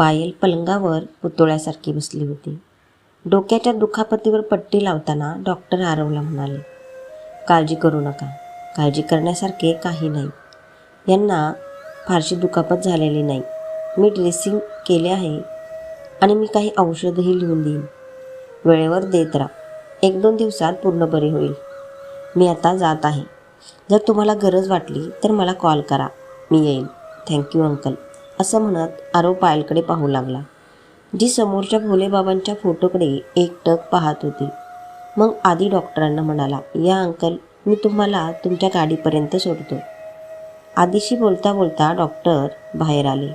पायल पलंगावर पुतोळ्यासारखी बसली होती. डोक्याच्या दुखापतीवर पट्टी लावताना डॉक्टर आरवला म्हणाले काळजी करू नका. काळजी करण्यासारखे काही नाही. यांना फारशी दुखापत झालेली नाही. मी ड्रेसिंग केले आहे आणि मी काही औषधही लिहून देईन. वेळेवर देत राहा. एक दोन दिवसात पूर्ण बरी होईल. मी आता जात आहे. जर तुम्हाला गरज वाटली तर मला कॉल करा. मी येईन. Thank you uncle. असं म्हणत आरो पायलकडे पाहू लागला. जी समोरच्या भोलेबाबांच्या फोटोकडे एकटक पाहत होती. मग आधी डॉक्टरांना म्हणाला या अंकल मी तुम्हाला तुमच्या गाडीपर्यंत सोडतो. आधीशी बोलता बोलता डॉक्टर बाहेर आले.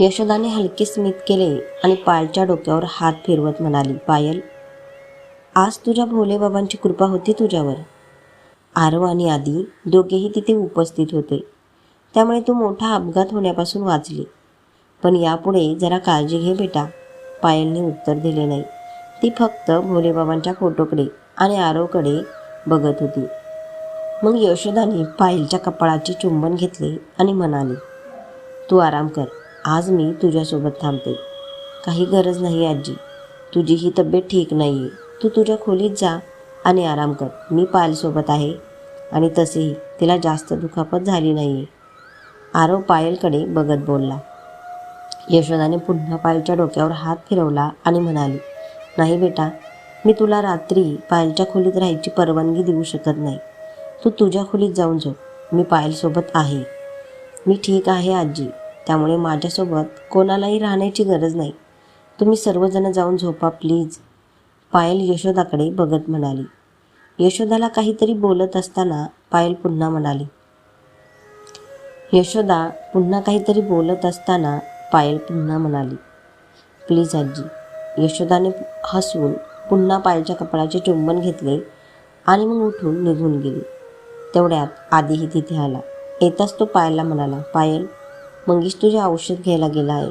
यशोदाने हलके स्मित केले आणि पायलच्या डोक्यावर हात फिरवत म्हणाली पायल आज तुझ्या भोलेबाबांची कृपा होती तुझ्यावर. आरव आणि आदी दोघेही तिथे उपस्थित होते. त्यामुळे तू मोठा अपघात होण्यापासून वाचली. पण यापुढे जरा काळजी घे बेटा. पायलने उत्तर दिले नाही. ती फक्त भोलेबाबांच्या फोटोकडे आणि आरोकडे बघत होती. मग यशोदाने पायलच्या कपाळाचे चुंबन घेतले आणि म्हणाली तू आराम कर. आज मी तुझ्यासोबत थांबते. काही गरज नाही आजी. तुझी ही तब्येत ठीक नाही आहे तू तुझ्या खोलीत जा आणि आराम कर. मी पायलसोबत आहे आणि तसेही. तिला जास्त दुखापत झाली नाही आहे आरव पायलकडे बघत बोलला. यशोदाने पुन्हा पायलच्या डोक्यावर हात फिरवला आणि म्हणाली नाही बेटा मी तुला रात्री पायलच्या खोलीत राहायची परवानगी देऊ शकत नाही. तू तुझ्या खोलीत जाऊन झोप. मी पायलसोबत आहे. मी ठीक आहे आजी. त्यामुळे माझ्यासोबत कोणालाही राहण्याची गरज नाही. तुम्ही सर्वजण जाऊन झोपा प्लीज. पायल यशोदाकडे बघत म्हणाली. यशोदाला काहीतरी बोलत असताना पायल पुन्हा म्हणाली यशोदा पुन्हा काहीतरी बोलत असताना पायल पुन्हा म्हणाली प्लीज आजी. यशोदाने हसवून पुन्हा पायलच्या कपाळाचे चुंबन घेतले आणि मग उठून निघून गेली. तेवढ्यात आधीही तिथे आला. येताच तो पायलला म्हणाला पायल मंगेश तुझे औषध घ्यायला गेला आहे.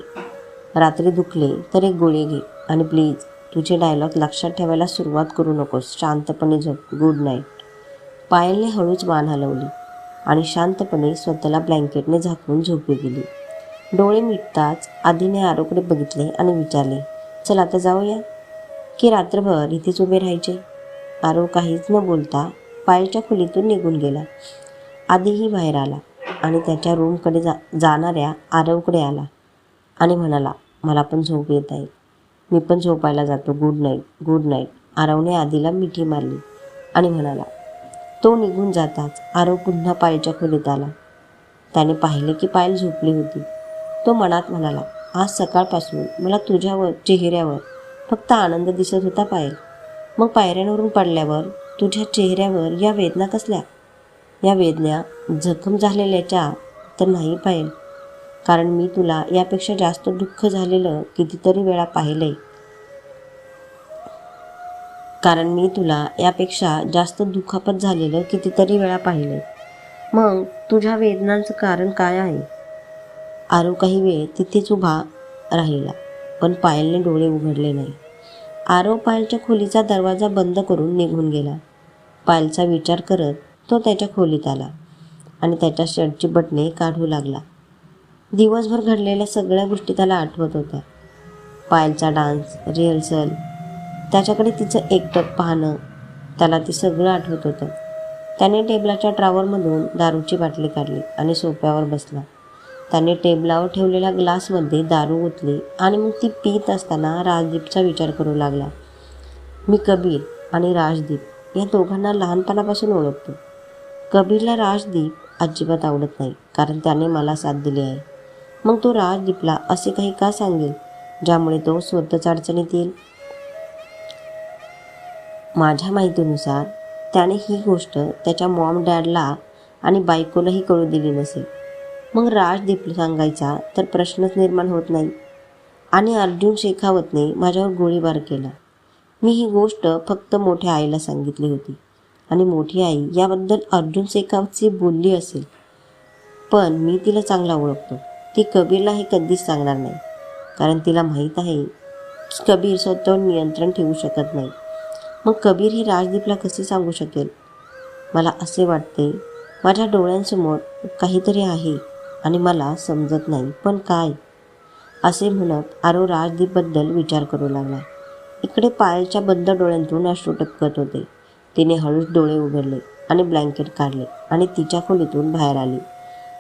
रात्री दुखले तर एक गोळी घे आणि प्लीज तुझे डायलॉग लक्षात ठेवायला सुरुवात करू नकोस. शांतपणे झोप. Good night. पायलने हळूच मान हलवली. आणि शांतपणे स्वतःला ब्लँकेटने झाकून झोपी गेली डोळे मिटताच आधीने आरोकडे बघितले आणि विचारले चल आता जाऊया. की रात्रभर इथेच उभे राहायचे? आरो काहीच न बोलता पायाच्या खोलीतून निघून गेला. आधीही बाहेर आला आणि त्याच्या रूमकडे जा जाणाऱ्या आरवकडे आला आणि म्हणाला मला पण झोप येत आहे. मी पण झोपायला जातो. Good night good night. आरवने आधीला मिठी मारली आणि म्हणाला तो निघून जाताच आरव पुन्हा पायलच्या खोलीत आला. त्याने पाहिले की पायल झोपली होती. तो मनात म्हणाला आज सकाळपासून मला तुझ्यावर चेहऱ्यावर फक्त आनंद दिसत होता पायल. मग पायऱ्यांवरून पडल्यावर तुझ्या चेहऱ्यावर या वेदना कसल्या? या वेदना जखम झालेल्याच्या तर नाही पाहिल कारण मी तुला यापेक्षा जास्त दुःख झालेलं कितीतरी वेळा पाहिलंय. कारण मी तुला यापेक्षा जास्त दुखापत झालेलं कितीतरी वेळा पाहिलंय. मग तुझ्या वेदनांचं कारण काय आहे? आरू काही वेळ तिथेच उभा राहिला पण पायलने डोळे उघडले नाही. आरो पायलच्या खोलीचा दरवाजा बंद करून निघून गेला. पायलचा विचार करत तो त्याच्या खोलीत आला आणि त्याच्या शर्टची बटणे काढू लागला. दिवसभर घडलेल्या सगळ्या गोष्टी त्याला आठवत होत्या. पायलचा डान्स रिहर्सल त्याच्याकडे तिचं एकटक पाहणं त्याला ते सगळं आठवत होतं. त्याने टेबलाच्या ड्रावरमधून दारूची बाटली काढली आणि सोप्यावर बसला. त्याने टेबलावर ठेवलेल्या ग्लासमध्ये दारू ओतली आणि मग ती पित असताना राजदीपचा विचार करू लागला. मी कबीर आणि राजदीप या दोघांना लहानपणापासून ओळखतो. कबीरला राजदीप अजिबात आवडत नाही कारण त्याने मला साथ दिली आहे. मग तो राजदीपला असे काही का सांगेल ज्यामुळे तो स्वतःच अडचणीत येईल? माझ्या माहितीनुसार त्याने ही गोष्ट त्याच्या मॉम डॅडला आणि बायकोलाही कळू दिली नसेल. मग राजदीप सांगायचा तर प्रश्नच निर्माण होत नाही. आणि अर्जुन शेखावतने माझ्यावर गोळीबार केला. मी ही गोष्ट फक्त मोठ्या आईला सांगितली होती. आणि मोठी आई याबद्दल अर्जुन शेखावतची बोलली असेल. पण मी तिला चांगला ओळखतो. ती कबीरला हे कधीच सांगणार नाही. कारण तिला माहीत आहे की कबीर स्वतःवर नियंत्रण ठेवू शकत नाही. मग कबीर ही राजदीपला कसे सांगू शकेल? मला असे वाटते माझ्या डोळ्यांसमोर काहीतरी आहे आणि मला समजत नाही पण काय? असे म्हणत आरो राजदीपबद्दल विचार करू लागला. इकडे पायलच्या बंद डोळ्यांतून अश्रू टपकत होते. तिने हळूच डोळे उघडले आणि ब्लँकेट काढले आणि तिच्या खोलीतून बाहेर आली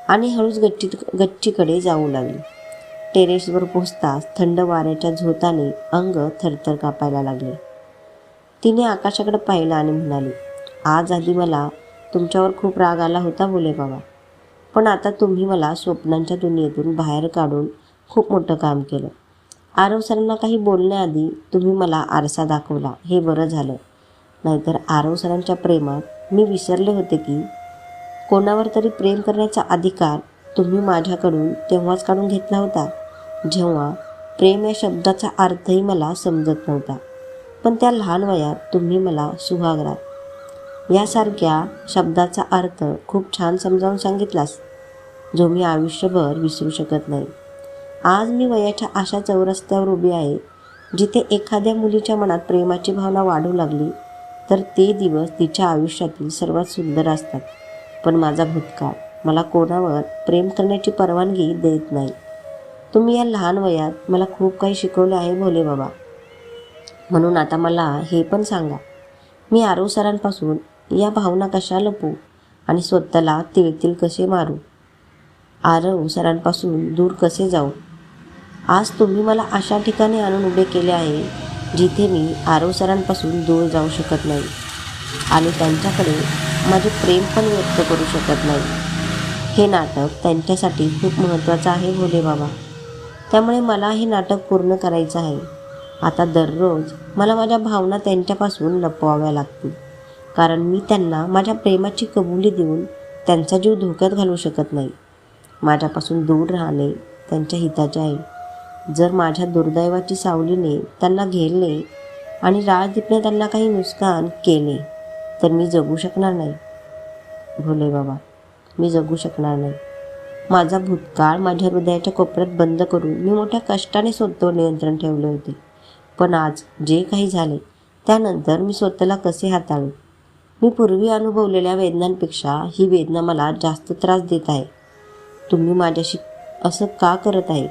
आणि हळूच गच्ची गच्चीकडे जाऊ लागली. टेरेसवर पोहोचताच थंड वाऱ्याच्या झोताने अंग थरथर कापायला लागले. तिने आकाशाकडे पाहिलं आणि म्हणाली आज आधी मला तुमच्यावर खूप राग आला होता बोले बाबा. पण आता तुम्ही मला स्वप्नांच्या दुनियेतून बाहेर काढून खूप मोठं काम केलं. आरव सरांना काही बोलण्याआधी तुम्ही मला आरसा दाखवला. हे बरं झालं. नाहीतर आरव सरांच्या प्रेमात मी विसरले होते की कोणावर तरी प्रेम करण्याचा अधिकार तुम्ही माझ्याकडून तेव्हाच काढून घेतला होता जेव्हा प्रेम या शब्दाचा अर्थही मला समजत नव्हता. पण त्या लहान वयात तुम्ही मला सुहागरात. यासारख्या शब्दाचा अर्थ खूप छान समजावून सांगितलास जो मी आयुष्यभर विसरू शकत नाही. आज मी वयाच्या अशा चौरस्त्यावर उभी आहे जिथे एखाद्या मुलीच्या मनात प्रेमाची भावना वाढू लागली तर ते दिवस तिच्या आयुष्यातील सर्वात सुंदर असतात. पण माझा भूतकाळ मला कोणावर प्रेम करण्याची परवानगी देत नाही. तुम्ही या लहान वयात मला खूप काही शिकवलं आहे भोले बाबा. म्हणून आता मला हे पण सांगा. मी आरव सरांपासून या भावना कशा लपू आणि स्वतःला तिळतिळ कसे मारू? आरव सरांपासून दूर कसे जाऊ? आज तुम्ही मला अशा ठिकाणी आणून उभे केले आहे जिथे मी आरव सरांपासून दूर जाऊ शकत नाही आणि त्यांच्याकडे माझे प्रेम पण व्यक्त करू शकत नाही. हे नाटक त्यांच्यासाठी खूप महत्त्वाचं आहे भोले बाबा त्यामुळे मला हे नाटक पूर्ण करायचं आहे. आता दररोज मला माझ्या भावना त्यांच्यापासून लपवाव्या लागतील. कारण मी त्यांना माझ्या प्रेमाची कबुली देऊन त्यांचा जीव धोक्यात घालू शकत नाही. माझ्यापासून दूर राहणे त्यांच्या हिताचे आहे. जर माझ्या दुर्दैवाची सावलीने त्यांना घेरले आणि राजदीपने त्यांना काही नुकसान केले तर मी जगू शकणार नाही. भोले बाबा मी जगू शकणार नाही. माझा भूतकाळ माझ्या हृदयाच्या कोपऱ्यात बंद करून मी मोठ्या कष्टाने स्वतःवर नियंत्रण ठेवले होते. पण आज जे काही झाले त्यानंतर मी स्वतःला कसे हाताळू? मी पूर्वी अनुभवलेल्या वेदनांपेक्षा ही वेदना मला जास्त त्रास देत आहे. तुम्ही माझ्याशी असं का करत आहे?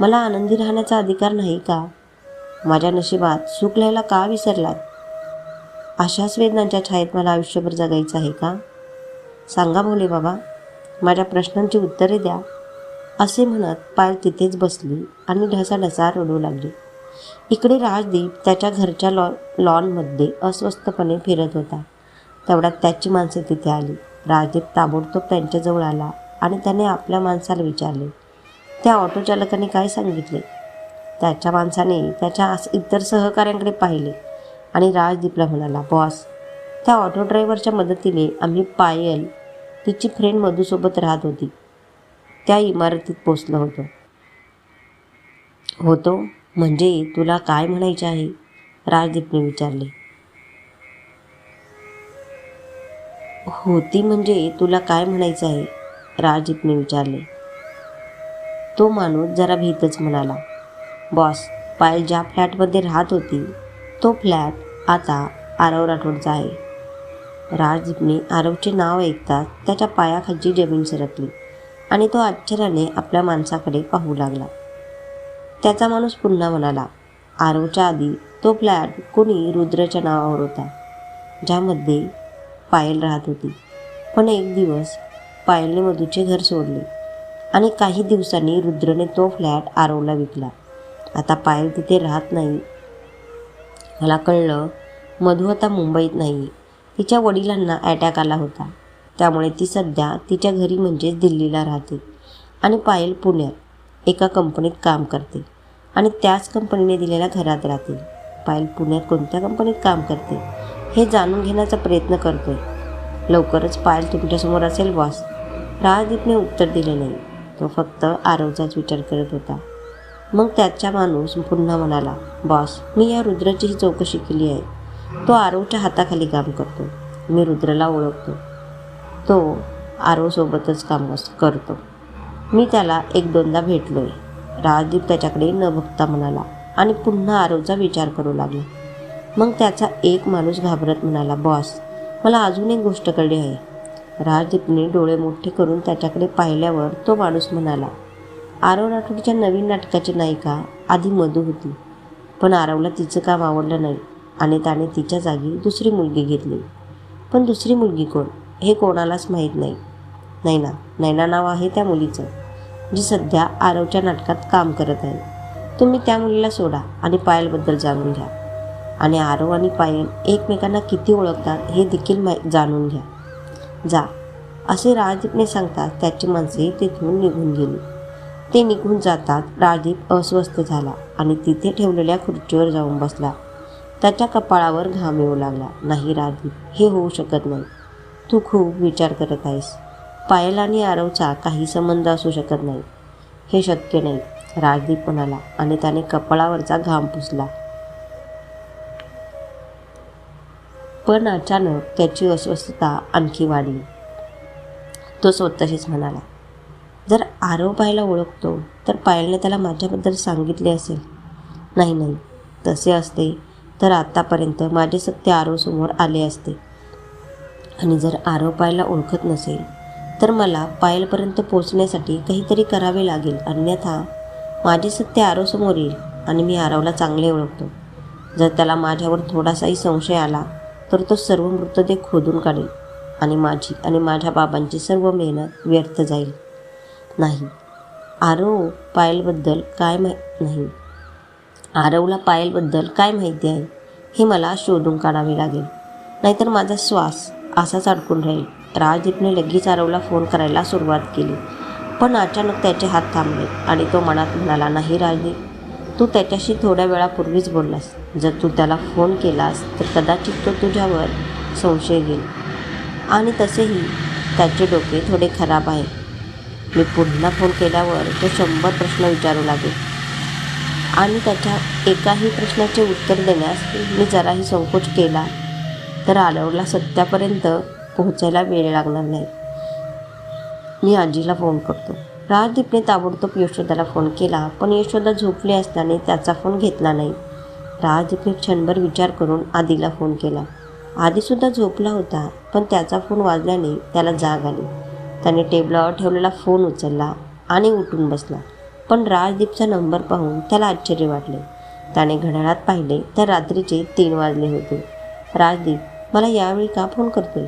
मला आनंदी राहण्याचा अधिकार नाही का? माझ्या नशिबात सुख लिहायला का विसरलात? अशाच वेदनांच्या छायेत मला आयुष्यभर जगायचं आहे का? सांगा भोले बाबा माझ्या प्रश्नांची उत्तरे द्या. असे म्हणत पायल तिथेच बसली आणि ढसाढसा रडू लागली. इकडे राजदीप त्याच्या घरच्या लॉ लॉनमध्ये अस्वस्थपणे फिरत होता. तेवढ्यात त्याची माणसे तिथे आली. राजदीप ताबडतोब त्यांच्याजवळ आला आणि त्याने आपल्या माणसाला विचारले त्या ऑटो चालकाने काय सांगितले? त्याच्या माणसाने त्याच्या इतर सहकाऱ्यांकडे पाहिले आणि राजदीपला म्हणाला बॉस त्या ऑटो ड्रायव्हरच्या मदतीने आम्ही पायल तिची फ्रेंड मधूसोबत राहत होती. त्या इमारतीत पोचलो होतो. होतो? म्हणजे तुला काय म्हणायचे आहे? राजदीपने विचारले. होती म्हणजे तुला काय म्हणायचं आहे? राजदीपने विचारले. तो माणूस जरा भीतच म्हणाला. बॉस पायल ज्या फ्लॅटमध्ये राहत होती तो फ्लॅट आता आरव राठोडचा आहे. राजदीपने आरवचे नाव ऐकताच त्याच्या पायाखालची जमीन सरकली आणि तो आश्चर्याने आपल्या माणसाकडे पाहू लागला. त्याचा माणूस पुन्हा म्हणाला आरोच्या आधी तो फ्लॅट कोणी रुद्रच्या नावावर होता ज्यामध्ये पायल राहत होती. पण एक दिवस पायलने मधूचे घर सोडले आणि काही दिवसांनी रुद्रने तो फ्लॅट आरवला विकला. आता पायल तिथे राहत नाही. मला कळलं मधू आता मुंबईत नाही. तिच्या वडिलांना अटॅक आला होता. त्यामुळे ती सध्या तिच्या घरी म्हणजेच दिल्लीला राहते आणि पायल पुण्यात एका कंपनीत काम करते. आणि त्याच कंपनीने दिलेल्या घरात राहतील. पायल पुण्यात कोणत्या कंपनीत काम करते हे जाणून घेण्याचा प्रयत्न करतोय. लवकरच पायल तुमच्यासमोर असेल बॉस. राजदीपने उत्तर दिले नाही. तो फक्त आरवचाच विचार करत होता. मग त्याचा माणूस पुन्हा म्हणाला बॉस मी या रुद्राची ही चौकशी केली आहे. तो आरवच्या हाताखाली काम करतो. मी रुद्रला ओळखतो. तो आरवसोबतच काम करतो. मी त्याला एक दोनदा भेटलो आहे राजदीप त्याच्याकडे न बघता म्हणाला आणि पुन्हा आरवचा विचार करू लागला. मग त्याचा एक माणूस घाबरत म्हणाला बॉस मला अजून एक गोष्ट कळली आहे. राजदीपने डोळे मोठे करून त्याच्याकडे पाहिल्यावर तो माणूस म्हणाला आरव राठोडच्या नवीन नाटकाची नायिका आधी मधू होती पण आरवला तिचं काम आवडलं नाही आणि त्याने तिच्या जागी दुसरी मुलगी घेतली. पण दुसरी मुलगी कोण? हे कोणालाच माहीत नाही. नैना नैना नाव आहे त्या मुलीचं. जी सध्या आरवच्या नाटकात काम करत आहे तुम्ही त्या मुलीला सोडा आणि पायलबद्दल जाणून घ्या. आणि आरव आणि पायल एकमेकांना किती ओळखतात हे देखील माहि जाणून घ्या. जा. असे राजदीपने सांगतात त्याची माणसे तिथून निघून गेली. ते निघून जातात राजदीप अस्वस्थ झाला आणि तिथे ठेवलेल्या खुर्चीवर जाऊन बसला. त्याच्या कपाळावर घाम येऊ लागला. नाही राजदीप हे होऊ शकत नाही. तू खूप विचार करत आहेस. पायल आणि आरवचा काही संबंध असू शकत नाही. हे शक्य नाही. राजदीप म्हणाला आणि त्याने कपाळावरचा घाम पुसला. पण अचानक त्याची अस्वस्थता आणखी वाढली. तो स्वतःशीच म्हणाला जर आरव पायला ओळखतो तर पायलने त्याला माझ्याबद्दल सांगितले असेल. नाही नाही. तसे असते तर आत्तापर्यंत माझे सत्य आरवसमोर आले असते. आणि जर आरव पायला ओळखत नसेल तर मला पायलपर्यंत पोचण्यासाठी काहीतरी करावे लागेल अन्यथा माझे सत्य आरोसमोर येईल आणि मी आरवला चांगले ओळखतो. जर त्याला माझ्यावर थोडासाही संशय आला तर तो सर्व मृतदेह खोदून काढेल आणि माझी आणि माझ्या बाबांची सर्व मेहनत व्यर्थ जाईल. नाही आरव पायलबद्दल काय माहि नाही. आरवला पायलबद्दल काय माहिती आहे हे मला शोधून काढावे लागेल. नाहीतर माझा श्वास असाच अडकून राहील. राजदीपने लगेच आरवला फोन करायला सुरुवात केली. पण अचानक त्याचे हात थांबले आणि तो मनात म्हणाला नाही राजदीप तू त्याच्याशी थोड्या वेळापूर्वीच बोललास. जर तू त्याला फोन केलास तर कदाचित तो तुझ्यावर संशय घेईल. आणि तसेही त्याचे डोके थोडे खराब आहे. मी पुन्हा फोन केल्यावर तो शंभर प्रश्न विचारू लागेल. आणि त्याच्या एकाही प्रश्नाचे उत्तर देण्यास मी जराही संकोच केला तर आरवला सत्यापर्यंत पोहोचायला वेळ लागणार नाही. मी आजीला फोन करतो. राजदीपने ताबडतोब यशोदाला फोन केला पण यशोदा झोपली असल्याने त्याचा फोन घेतला नाही. राजदीपने क्षणभर विचार करून आधीला फोन केला. आधीसुद्धा झोपला होता पण त्याचा फोन वाजल्याने त्याला जाग आली. त्याने टेबलावर ठेवलेला फोन उचलला आणि उठून बसला. पण राजदीपचा नंबर पाहून त्याला आश्चर्य वाटले. त्याने घड्याळात पाहिले तर रात्रीचे तीन वाजले होते. राजदीप मला यावेळी का फोन करतोय?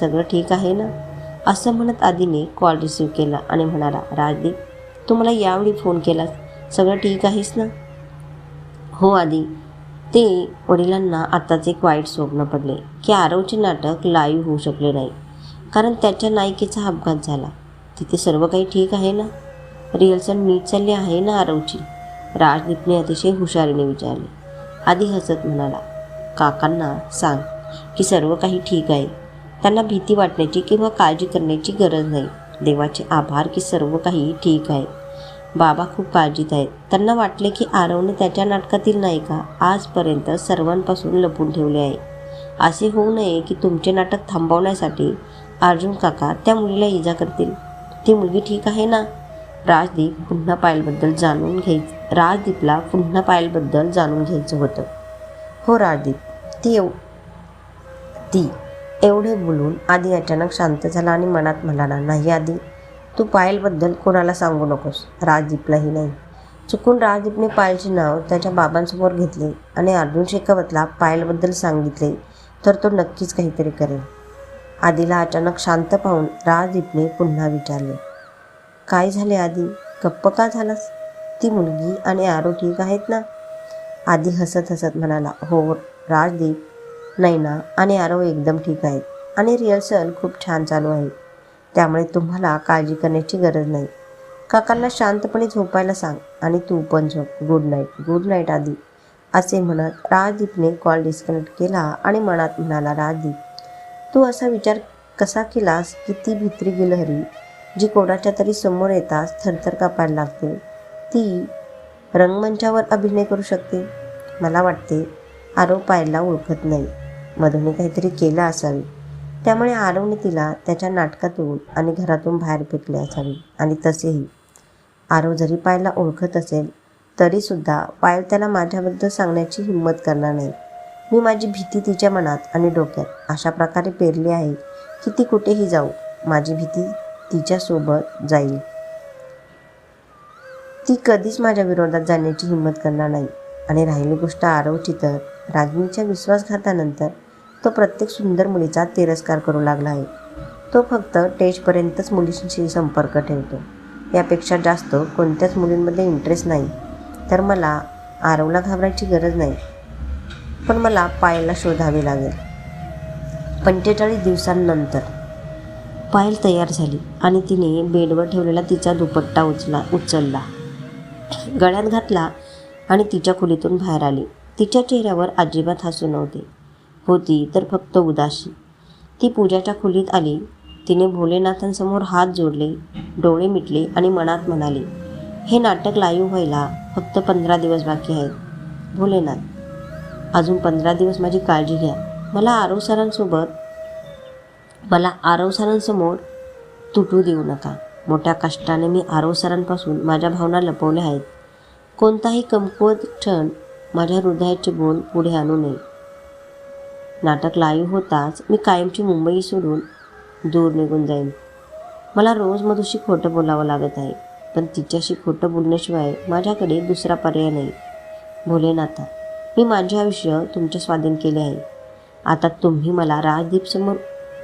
सगळं ठीक आहे ना? असं म्हणत आधीने कॉल रिसीव केला आणि म्हणाला राजदीप तू मला यावेळी फोन केलास? सगळं ठीक आहेस ना? हो आधी ते वडिलांना आत्ताच एक वाईट स्वप्न पडले की आरवचे नाटक लाईव्ह होऊ शकले नाही कारण त्याच्या नायिकेचा अपघात झाला. तिथे सर्व काही ठीक आहे ना? रिहर्सल नीट चालली आहे ना आरवची? राजदीपने अतिशय हुशारीने विचारले. आधी हसत म्हणाला काकांना सांग की सर्व काही ठीक आहे. त्यांना भीती वाटण्याची किंवा काळजी करण्याची गरज नाही. देवाचे आभार की सर्व काही ठीक आहे. बाबा खूप काळजीत आहेत. त्यांना वाटले की आरवने त्याच्या नाटकातील नायिका आजपर्यंत सर्वांपासून लपून ठेवले आहे. असे होऊ नये की तुमचे नाटक थांबवण्यासाठी अर्जुन काका त्या मुलीला इजा करतील. ती मुलगी ठीक आहे ना? राजदीप पुन्हा पायलबद्दल जाणून घ्याय राजदीपला पुन्हा पायलबद्दल जाणून घ्यायचं होतं. हो राजदीप ती येऊ. ती एवढे बोलून आधी अचानक शांत झाला आणि मनात म्हणाला नाही आधी तू पायलबद्दल कोणाला सांगू नकोस राजदीपलाही नाही. चुकून राजदीपने पायलचे नाव त्याच्या बाबांसमोर घेतले आणि अर्जुन शेखावतला पायलबद्दल सांगितले तर तो नक्कीच काहीतरी करेल. आधीला अचानक शांत पाहून राजदीपने पुन्हा विचारले काय झाले आधी? गप्प का झालास? ती मुलगी आणि आरो ठीक आहेत ना? आधी हसत हसत म्हणाला हो राजदीप नैना आणि आरव एकदम ठीक आहेत आणि रिहर्सल खूप छान चालू आहे. त्यामुळे तुम्हाला काळजी करण्याची गरज नाही. काकांना शांतपणे झोपायला सांग आणि तू पण झोप. गुड नाईट गुड नाईट आधी असे म्हणत राजदीपने कॉल डिस्कनेक्ट केला आणि मनात म्हणाला राजदीप तू असा विचार कसा केलास? की ती भित्री गिलहरी जी कोणाच्या तरी समोर येताच थरथर कापायला लागते. ती रंगमंचावर अभिनय करू शकते. मला वाटते आरव पायला ओळखत नाही. मधुने काहीतरी केलं असावी. त्यामुळे आरवने तिला त्याच्या नाटकातून आणि घरातून बाहेर फेकले असावी आणि तसेही. आरव जरी पायला ओळखत असेल तरीसुद्धा पायल त्याला माझ्याबद्दल सांगण्याची हिंमत करणार नाही. मी माझी भीती तिच्या मनात आणि डोक्यात अशा प्रकारे पेरली आहे की ती कुठेही जाऊ माझी भीती तिच्यासोबत जाईल. ती कधीच माझ्या विरोधात जाण्याची हिंमत करणार नाही. आणि राहिली गोष्ट आरवची तर राजनीच्या विश्वासघातानंतर तो प्रत्येक सुंदर मुलीचा तिरस्कार करू लागला आहे. तो फक्त टेजपर्यंतच मुलींशी संपर्क ठेवतो. यापेक्षा जास्त कोणत्याच मुलींमध्ये इंटरेस्ट नाही. तर मला आरवला घाबरायची गरज नाही. पण मला पायलला शोधावे लागेल. पंचेचाळीस दिवसांनंतर. पायल तयार झाली आणि तिने बेडवर ठेवलेला तिचा दुपट्टा उचला उचलला. गळ्यात घातला आणि तिच्या खोलीतून बाहेर आली. तिच्या चेहऱ्यावर अजिबात हसू नव्हते. होती तर फक्त उदासी. ती पूजाच्या खोलीत आली. तिने भोलेनाथांसमोर हात जोडले डोळे मिटले आणि मनात म्हणाली हे नाटक लाईव्ह व्हायला फक्त पंधरा दिवस बाकी आहेत. भोलेनाथ अजून पंधरा दिवस माझी काळजी घ्या. मला आरव सरांसोबत मला आरव सरांसमोर तुटू देऊ नका. मोठ्या कष्टाने मी आरव सरांपासून माझ्या भावना लपवल्या आहेत. कोणताही कमकुवत क्षण माझ्या हृदयाचे बोल पुढे आणू नये. नाटक लाईव्ह होताच मी कायमची मुंबई सोडून दूर निघून जाईन. मला रोज मधुशी खोटं बोलावं लागत आहे पण तिच्याशी खोटं बोलण्याशिवाय माझ्याकडे दुसरा पर्याय नाही. भोलेनाथा मी माझे आयुष्य तुमच्या स्वाधीन केले आहे. आता तुम्ही मला राजदीपसमोर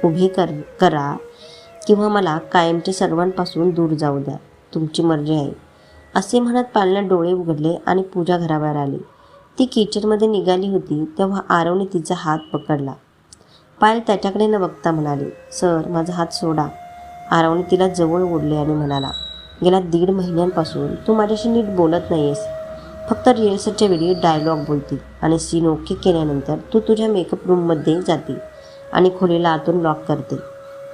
उभे कर करा किंवा मला कायमचे सर्वांपासून दूर जाऊ द्या. तुमची मर्जी आहे. असे म्हणत पालण्यात डोळे उघडले आणि पूजा घराबाहेर आली. ती किचनमध्ये निघाली होती तेव्हा आरवने तिचा हात पकडला. पायल त्याच्याकडे न बघता म्हणाली सर माझा हात सोडा. आरवने तिला जवळ ओढले आणि म्हणाला गेल्या दीड महिन्यांपासून तू माझ्याशी नीट बोलत नाही आहेस फक्त रिहर्सलच्या वेळी डायलॉग बोलते आणि सीन ओके केल्यानंतर तू तुझ्या मेकअप रूममध्ये जाते आणि खोलीला आतून लॉक करते.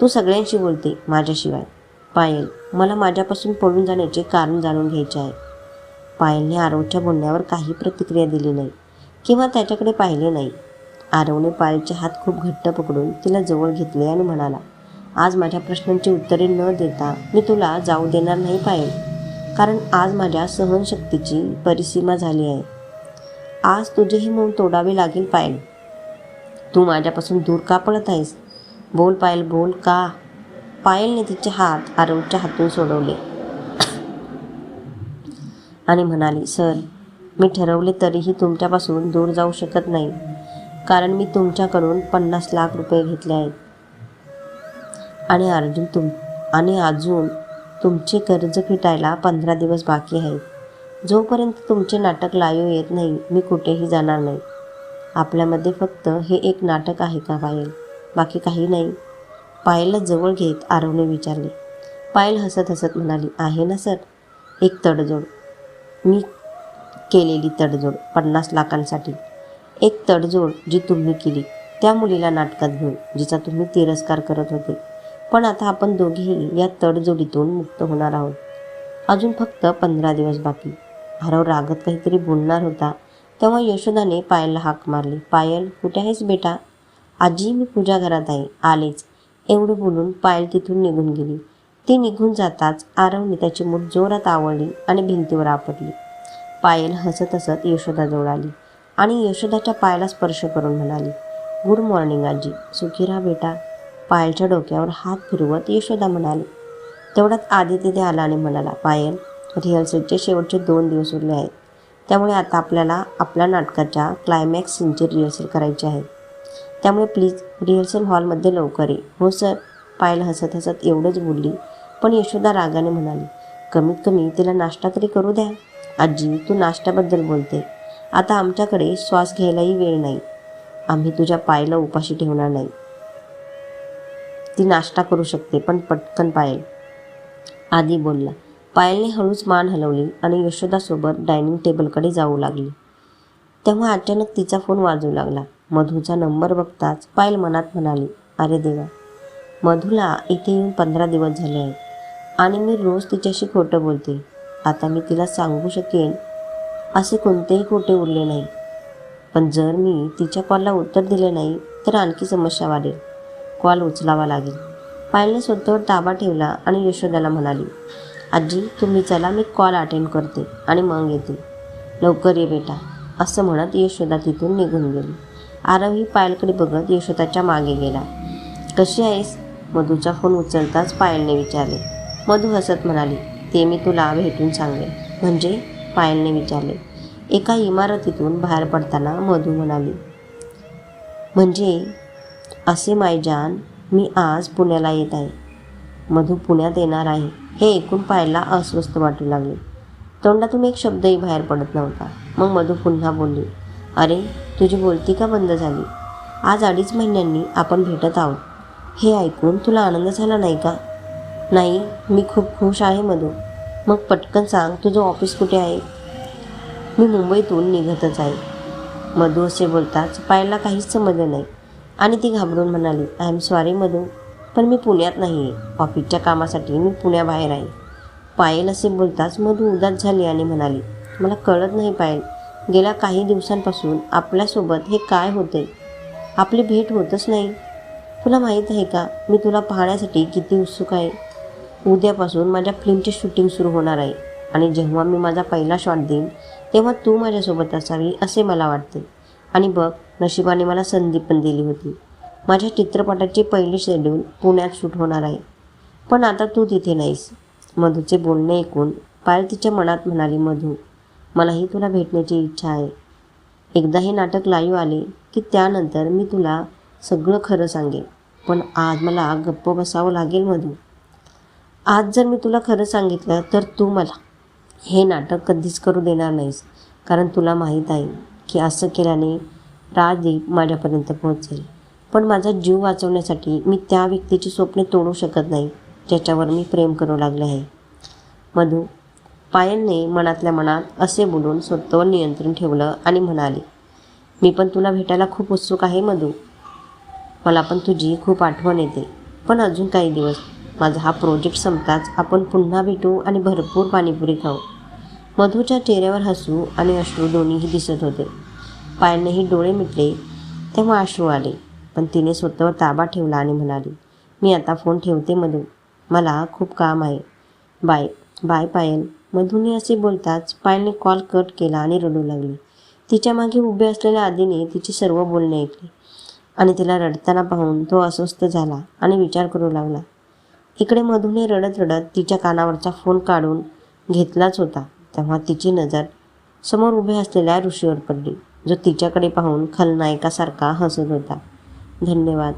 तू सगळ्यांशी बोलते माझ्याशिवाय. पायल मला माझ्यापासून पळून जाण्याचे कारण जाणून घ्यायचे आहे. पायलने आरवच्या बोलण्यावर काही प्रतिक्रिया दिली नाही किंवा त्याच्याकडे पाहिले नाही. आरवने पायलचे हात खूप घट्ट पकडून तिला जवळ घेतले आणि म्हणाला आज माझ्या प्रश्नांची उत्तरे न देता मी तुला जाऊ देणार नाही पायल कारण आज माझ्या सहनशक्तीची परिसीमा झाली आहे. आज तुझेही मौन तोडावे लागेल पायल. तू माझ्यापासून दूर का पडत आहेस? बोल पायल बोल का? पायलने तिचे हात आरवच्या हातून सोडवले. आणि म्हणाली सर मी ठरवले तरीही तुमच्यापासून दूर जाऊ शकत नाही. कारण मी तुमच्याकडून पन्नास लाख रुपये घेतले आहेत. आणि अर्जुन तुम आणि अजून तुमचे कर्ज फिटायला पंधरा दिवस बाकी आहेत. जोपर्यंत तुमचे नाटक लाईव्ह येत नाही मी कुठेही जाणार नाही. आपल्यामध्ये फक्त हे एक नाटक आहे का पायल? बाकी काही नाही. पायलला जवळ घेत आरवने विचारले. पायल हसत हसत म्हणाली आहे ना सर. एक तडजोड. मी केलेली तडजोड पन्नास लाखांसाठी. एक तडजोड जी तुम्ही केली त्या मुलीला नाटकात घेऊन जिचा तुम्ही तिरस्कार करत होते. पण आता आपण दोघेही या तडजोडीतून मुक्त होणार आहोत. अजून फक्त पंधरा दिवस बाकी. हरव रागत काहीतरी बोलणार होता तेव्हा यशोदाने पायलला हाक मारली. पायल कुठे आहेस बेटा? आजी मी पूजा घरात आहे. आलेच. एवढं बोलून पायल तिथून निघून गेली. ती निघून जाताच आरवने त्याची मूठ जोरात आवडली आणि भिंतीवर आपटली. पायल हसत हसत यशोदाजवळ आली आणि यशोदाच्या पायाला स्पर्श करून म्हणाली गुड मॉर्निंग आजी. सुखी राहा बेटा. पायलच्या डोक्यावर हात फिरवत यशोदा म्हणाली. तेवढ्यात आधी तिथे आला आणि म्हणाला पायल रिहर्सलचे शेवटचे दोन दिवस उरले आहेत. त्यामुळे आता आपल्याला आपल्या नाटकाच्या क्लायमॅक्स सीनची रिहर्सल करायची आहे. त्यामुळे प्लीज रिहर्सल हॉलमध्ये लवकर ये. हो सर पायल हसत हसत एवढंच बोलली. पण यशोदा रागाने म्हणाली कमीत कमी तिला नाश्ता तरी करू द्या. आजी तू नाश्त्याबद्दल बोलते. आता आमच्याकडे श्वास घ्यायलाही वेळ नाही. आम्ही तुझ्या पायला उपाशी ठेवणार नाही. ती नाश्ता करू शकते पण पटकन पायल. आधी बोलला. पायलने हळूच मान हलवली आणि यशोदासोबत डायनिंग टेबलकडे जाऊ लागली. तेव्हा अचानक तिचा फोन वाजू लागला. मधूचा नंबर बघताच पायल मनात म्हणाली अरे देवा मधूला इथे येऊन पंधरा दिवस झाले आहेत. आणि मी रोज तिच्याशी खोटं बोलते. आता मी तिला सांगू शकेन असे कोणतेही खोटे उरले नाही. पण जर मी तिच्या कॉलला उत्तर दिले नाही तर आणखी समस्या वाढेल. कॉल उचलावा लागेल. पायलने स्वतःवर ताबा ठेवला आणि यशोदाला म्हणाली आजी तुम्ही चला मी कॉल अटेंड करते आणि मग येते. लवकर ये बेटा असं म्हणत यशोदा तिथून निघून गेली. आरव ही पायलकडे बघत यशोदाच्या मागे गेला. कशी आहेस? मधूचा फोन उचलताच पायलने विचारले. मधू हसत म्हणाली ते मी तुला भेटून सांगेन. म्हणजे? पायलने विचारले. एका इमारतीतून बाहेर पडताना मधू म्हणाली म्हणजे असे मायजान मी आज पुण्याला येत आहे. मधू पुण्यात येणार आहे हे ऐकून पायला अस्वस्थ वाटू लागले. तोंडातून एक शब्दही बाहेर पडत नव्हता. मग मधू पुन्हा बोलली अरे तुझी बोलती का बंद झाली? आज अडीच महिन्यांनी आपण भेटत आहोत. हे ऐकून तुला आनंद झाला नाही का? नाही मी खूप खुश आहे मधू. मग पटकन सांग तुझं ऑफिस कुठे आहे? मी मुंबईतून निघतच आहे. मधू असे बोलताच पायला काहीच समजलं नाही. आणि ती घाबरून म्हणाली आय एम सॉरी मधू पण मी पुण्यात नाही आहे ऑफिसच्या कामासाठी मी पुण्याबाहेर आहे. पायल असे बोलताच मधू उदास झाली आणि म्हणाली मला कळत नाही पायल गेल्या काही दिवसांपासून आपल्यासोबत हे काय होते? आपली भेट होतच नाही. तुला माहीत आहे का मी तुला पाहण्यासाठी किती उत्सुक आहे? उद्यापासून माझ्या फिल्मचे शूटिंग सुरू होणार आहे. आणि जेव्हा मी माझा पहिला शॉट देईन तेव्हा तू माझ्यासोबत असावी असे मला वाटते. आणि बघ नशिबाने मला संधी पण दिली होती. माझ्या चित्रपटाचे पहिले शेड्यूल पुण्यात शूट होणार आहे. पण आता तू तिथे नाहीस. मधूचे बोलणे ऐकून पायल तिच्या मनात म्हणाली मधू मलाही तुला भेटण्याची इच्छा आहे. एकदा हे नाटक लाईव्ह आले की त्यानंतर मी तुला सगळं खरं सांगेन. पण आज मला गप्प बसावं लागेल मधू. आज जर मी तुला खरं सांगितलं तर तू मला हे नाटक कधीच करू देणार नाहीस. कारण तुला माहीत आहे की असं केल्याने राजदीप माझ्यापर्यंत पोहोचेल. पण माझा जीव वाचवण्यासाठी मी त्या व्यक्तीची स्वप्ने तोडू शकत नाही ज्याच्यावर मी प्रेम करू लागले आहे. मधू पायलने मनातल्या मनात असे बोलून स्वतःवर नियंत्रण ठेवलं आणि म्हणाले मी पण तुला भेटायला खूप उत्सुक आहे मधू. मला पण तुझी खूप आठवण येते. पण अजून काही दिवस माझा हा प्रोजेक्ट संपताच आपण पुन्हा भेटू आणि भरपूर पाणीपुरी खाऊ. मधूच्या चेहऱ्यावर हसू आणि अश्रू दोन्हीही दिसत होते. पायलनेही डोळे मिटले तेव्हा अश्रू आले. पण तिने स्वतःवर ताबा ठेवला आणि म्हणाली मी आता फोन ठेवते मधू. मला खूप काम आहे. बाय बाय पायल. मधूने असे बोलताच पायलने कॉल कट केला आणि रडू लागली. तिच्यामागे उभे असलेल्या आदीने तिचे सर्व बोलणे ऐकले आणि तिला रडताना पाहून तो अस्वस्थ झाला आणि विचार करू लागला. इकडे मधूने रडत रडत तिच्या कानावरचा फोन काढून घेतलाच होता. तेव्हा तिची नजर समोर उभे असलेल्या ऋषीवर पडली. जो तिच्याकडे पाहून खलनायकासारखा हसत होता. धन्यवाद.